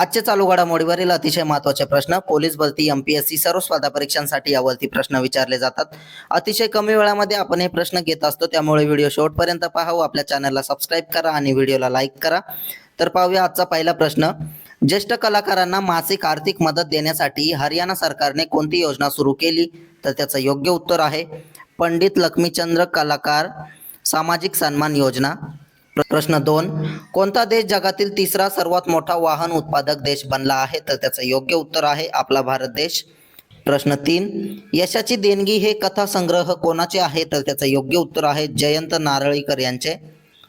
आजचे चालू घडामोडीवरील अतिशय महत्त्वाचे प्रश्न पोलीस भरती एमपीएससी सर्व स्पर्धा परीक्षांसाठी यावरती प्रश्न विचारले जातात. अतिशय कमी वेळामध्ये आपण हे प्रश्न घेत असतो त्यामुळे व्हिडिओ शेवटपर्यंत पाहावं आपल्या चॅनलला सबस्क्राईब करा आणि व्हिडिओला लाईक करा. तर पाहूया आजचा पहिला प्रश्न. ज्येष्ठ कलाकारांना मासिक आर्थिक मदत देण्यासाठी हरियाणा सरकारने कोणती योजना सुरू केली? तर त्याचं योग्य उत्तर आहे पंडित लक्ष्मीचंद्र कलाकार सामाजिक सन्मान योजना. प्रश्न दोन कोणता देश जगातील तिसरा सर्वात मोठा वाहन उत्पादक देश बनला आहे? तर त्याचं योग्य उत्तर आहे आपला भारत देश. प्रश्न तीन यशाची देणगी हे कथासंग्रह कोणाचे आहे? तर त्याचं योग्य उत्तर आहे जयंत नारळीकर यांचे.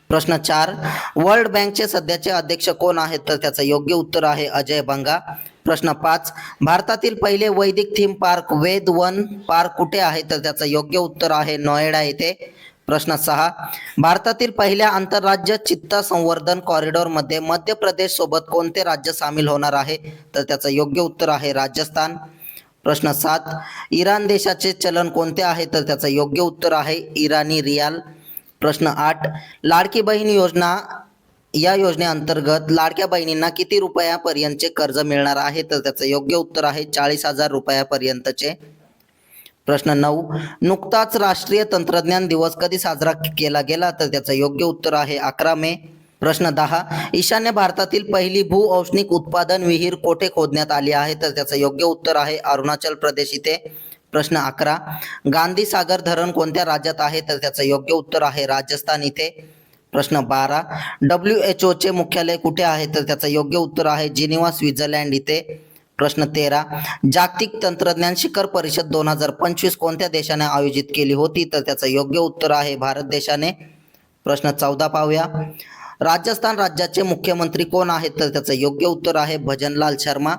प्रश्न चार वर्ल्ड बँकचे सध्याचे अध्यक्ष कोण आहेत? तर त्याचं योग्य उत्तर आहे अजय बंगा. प्रश्न पाच भारतातील पहिले वैदिक थीम पार्क वेद वन पार्क कुठे आहे? तर त्याचं योग्य उत्तर आहे नोएडा येथे. प्रश्न सहा. भारतातील पहिल्या आंतरराज्य चित्ता संवर्धन कॉरिडॉरमध्ये मध्य प्रदेश सोबत कोणते राज्य सामील होणार आहे? तर त्याचं योग्य उत्तर आहे राजस्थान. प्रश्न सात. इराण देशाचे चलन कोणते आहे? तर त्याचं योग्य उत्तर आहे इराणी रियाल. प्रश्न आठ. लाडकी बहीण योजना या योजनेअंतर्गत लाडक्या बहिणींना किती रुपयापर्यंतचे कर्ज मिळणार आहे? तर त्याचं योग्य उत्तर आहे चाळीस हजार रुपयापर्यंतचे. प्रश्न नऊ. नुकताच राष्ट्रीय तंत्रज्ञान दिवस कधी साजरा केला गेला? तर त्याचं योग्य उत्तर आहे अकरा मे. प्रश्न दहा. ईशान्य भारतातील पहिली भू औष्णिक उत्पादन विहीर कोठे खोदण्यात आली आहे? तर त्याचं योग्य उत्तर आहे अरुणाचल प्रदेश इथे. प्रश्न अकरा. गांधी सागर धरण कोणत्या राज्यात आहे? तर त्याचं योग्य उत्तर आहे राजस्थान इथे. प्रश्न बारा. डब्ल्यू एच ओचे मुख्यालय कुठे आहे? तर त्याचं योग्य उत्तर आहे जिनिवा स्वित्झर्लंड इथे. प्रश्न तेरा. जागतिक तंत्रज्ञान शिखर परिषद दोन हजार पंचवीस कोणत्या देशाने आयोजित केली होती? तर त्याचं योग्य उत्तर आहे भारत देशाने. प्रश्न चौदा पाहूया. राजस्थान राज्याचे मुख्यमंत्री कोण आहेत? तर त्याचं योग्य उत्तर आहे भजनलाल शर्मा.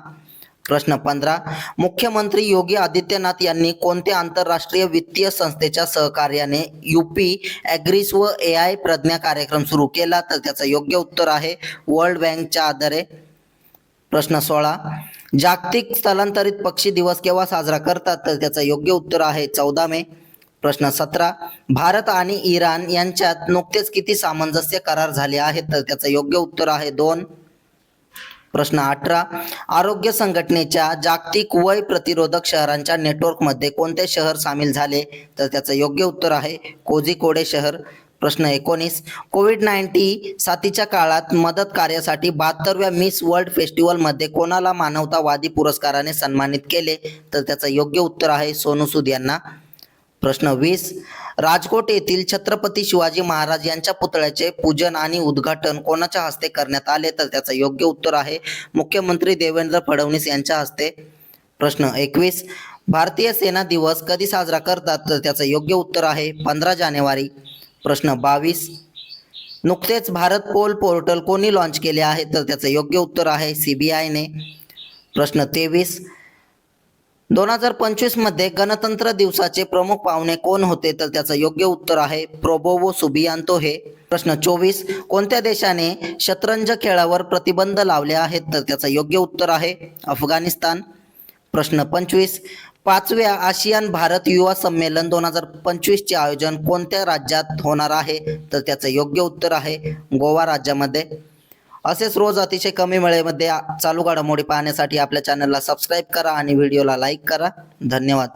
प्रश्न पंधरा. मुख्यमंत्री योगी आदित्यनाथ यांनी कोणत्या आंतरराष्ट्रीय वित्तीय संस्थेच्या सहकार्याने युपी ॲग्रीस व ए आय प्रज्ञा कार्यक्रम सुरू केला? तर त्याचं योग्य उत्तर आहे वर्ल्ड बँकच्या आधारे. प्रश्न सोळा जागतिक स्थलांतरित पक्षी दिवस केव्हा साजरा करतात? तर त्याचं योग्य उत्तर आहे चौदा मे. प्रश्न सतरा. भारत आणि इराण यांच्यात नुकतेच किती सामंजस्य करार झाले आहेत? तर त्याचं योग्य उत्तर आहे दोन. प्रश्न अठरा. आरोग्य संघटनेच्या जागतिक वय प्रतिरोधक शहरांच्या नेटवर्कमध्ये कोणते शहर सामील झाले? तर त्याचं योग्य उत्तर आहे कोझिकोडे शहर. प्रश्न एकोणीस. कोविड नाईन्टी साथीच्या काळात मदत कार्यासाठी बहात्तरव्या मिस वर्ल्ड फेस्टिवलमध्ये कोणाला मानवतावादी पुरस्काराने सन्मानित केले? तर त्याचं योग्य उत्तर आहे सोनू सूद यांना. प्रश्न वीस. राजकोट येथील छत्रपती शिवाजी महाराज यांच्या पुतळ्याचे पूजन आणि उद्घाटन कोणाच्या हस्ते करण्यात आले? तर त्याचं योग्य उत्तर आहे मुख्यमंत्री देवेंद्र फडणवीस यांच्या हस्ते. प्रश्न एकवीस. भारतीय सेना दिवस कधी साजरा करतात? तर त्याचं योग्य उत्तर आहे पंधरा जानेवारी. प्रश्न बावीस. नुकतेच भारत पोल पोर्टल कोणी लॉन्च केले आहे? तर त्याचं योग्य उत्तर आहे सी बी आयने प्रश्न तेवीस. दोन हजार पंचवीसमध्ये गणतंत्र दिवसाचे प्रमुख पाहुणे कोण होते? तर त्याचं योग्य उत्तर आहे प्रोबोवो सुबियांतो हे. प्रश्न चोवीस. कोणत्या देशाने शतरंज खेळावर प्रतिबंध लावले आहेत? तर त्याचं योग्य उत्तर आहे अफगाणिस्तान. प्रश्न पंचवीस. पाचव्या आशियान भारत युवा संमेलन दोन हजार पंचवीसचे आयोजन कोणत्या राज्यात होणार आहे? तर त्याचं योग्य उत्तर आहे गोवा राज्यामध्ये. असेच रोज अतिशय कमी वेळेमध्ये चालू घडामोडी पाहण्यासाठी आपल्या चॅनलला सबस्क्राईब करा आणि व्हिडिओला लाईक करा. धन्यवाद.